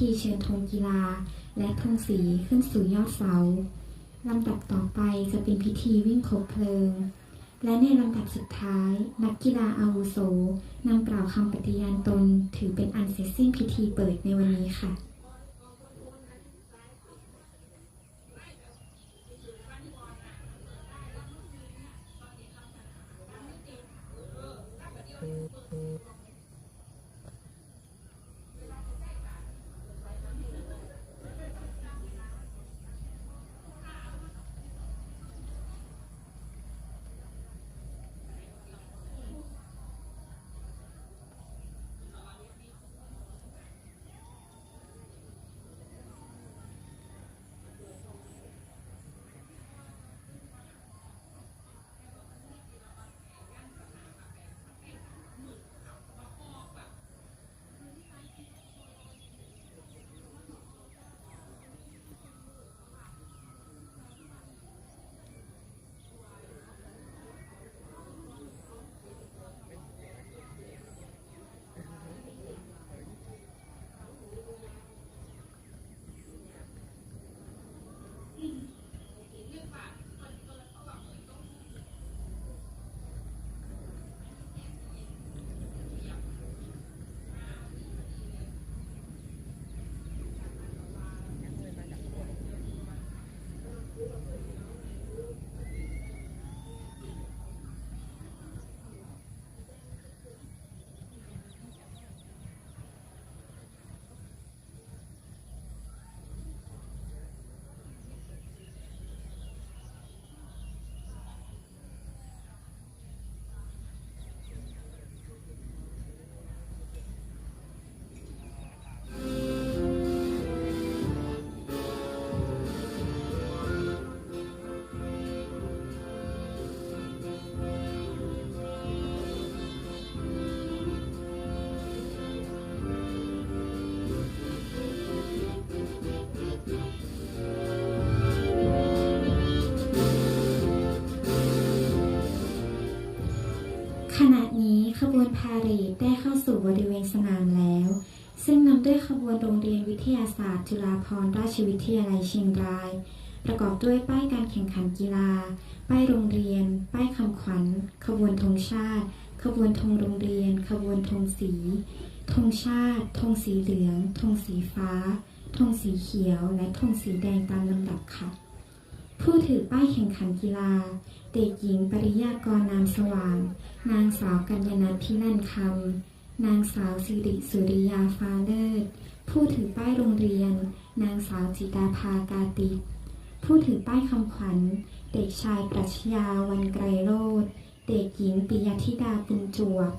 ธีเชิญธงกีฬา และธงสีขึ้นสู่ยอดเสาลำดับต่อไปจะเป็นพิธีวิ่งคบเพลิง และในลำดับสุดท้าย นักกีฬาอาวุโสนำกล่าวคำปฏิญาณตนถือเป็นอันเสร็จสิ้นพิธีเปิดในวันนี้ค่ะ ขณะนี้ขบวนพาเหรดได้เข้าสู่บริเวณสนามแล้ว ซึ่งนำด้วยขบวนโรงเรียนวิทยาศาสตร์ จุฬาภรณราชวิทยาลัยเชียงราย ประกอบด้วยป้ายการแข่งขันกีฬา ป้ายโรงเรียน ป้ายคำขวัญ ขบวนธงชาติ ขบวนธงโรงเรียน ขบวนธงสีธงชาติธงสีเหลืองธงสีฟ้าธงสีเขียว และธงสีแดงตามลำดับค่ะ ผู้ถือป้ายแข่งขันกีฬา เด็กหญิงปริยากรนามสว่าง นางสาวกัญญนัทพินันคำนางสาวสิริสุริยาฟ้าเลิศ ผู้ถือป้ายโรงเรียน นางสาวจิตาภากาติผู้ถือป้ายคำขวัญ เด็กชายปรัชญาวันไกรโรธเด็กหญิงปิยธิดาปุญจวบ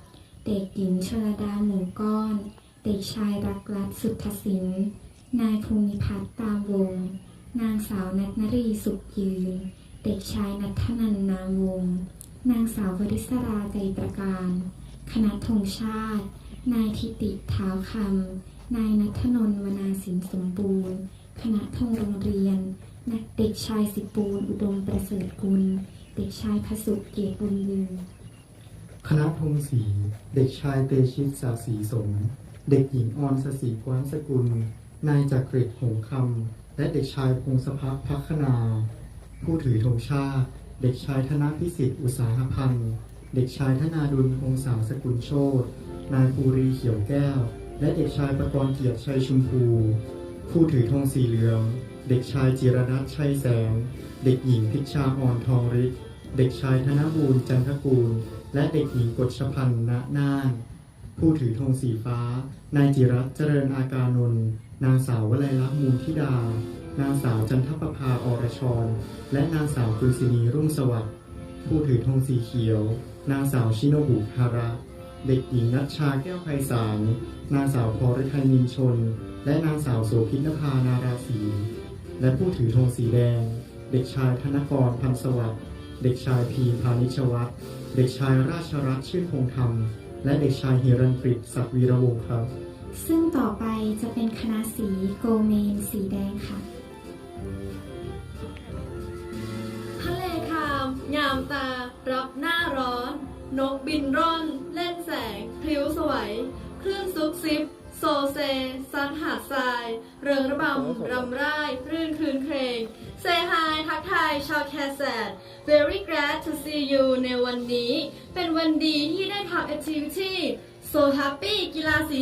เด็กหญิงชลดาหมู่ก้อน เด็กชายรักรัตสุทธสินนายภูมิพัฒน์ตามวง นางสาวนัทนรีสุขยืน เด็กชายนัทนันนามวง นางสาววริศราใจประการ คณะธงชาติ นายทิติเท้าคำ นายนัทนนวนาสินสมบูรณ์ คณะธงโรงเรียน นักเด็กชายสิปูลอุดมประเสริฐกุล เด็กชายพสุเกียรติบุญลือคณะธงศรีเด็กชายเตชิตสาสีสม เด็กหญิงออนสสีกวาสกุล นายจักริดหงคำและเด็กชายพงศพักพักนา ผู้ถือธงชาติ เด็กชายธนพิสิทธิ์อุตสาหพันธ์ เด็กชายธนาดุลพงษาวสกุลโชตนายภูรีเขียวแก้ว และเด็กชายประกรณ์เกียรติชัยชุมพู ผู้ถือธงสีเหลือง เด็กชายจิรนัทชัยแสง เด็กหญิงพิชาอ่อนทองฤทธิ์เด็กชายธนบูรณ์จันทกูล และเด็กหญิงกฎชพันธ์ณน่าน ผู้ถือธงสีฟ้า นายจิรัตเจริญอาการนนท์นางสาววลัยลักษณ์มูลธิดา นางสาวจันทประภาอรชร และนางสาวกุลศินีรุ่งสวัสดิ์ผู้ถือธงสีเขียว นางสาวชิโนบุฮาระ เด็กหญิงนัชชาแก้วไพศาล นางสาวพรฤทัยนินชน และนางสาวโสภินภานาราศีและผู้ถือธงสีแดง เด็กชายธนกรพันสวัสดิ์ เด็กชายพีพานิชวัตรเด็กชายราชรัตน์ชื่นคงธรรม และเด็กชายฮิรันปริตศักดิ์วีระวงศ์ครับ ซึ่งต่อไปจะเป็นคณะสีโกเมนสีแดงค่ะ ทะเลคามยามตา รับหน้าร้อน นกบินร่อน เล่นแสงพริ้วสวย คลื่นซุกซิบสโซเซ ซันหาดทราย เริงระบำรำร่าย รื่นคลืนเพลง เซฮายทั กทายชาวแคสแซด very glad to see you ในวันนี้ เป็นวันดีที่ได้ทำ activity so happy กีฬาสี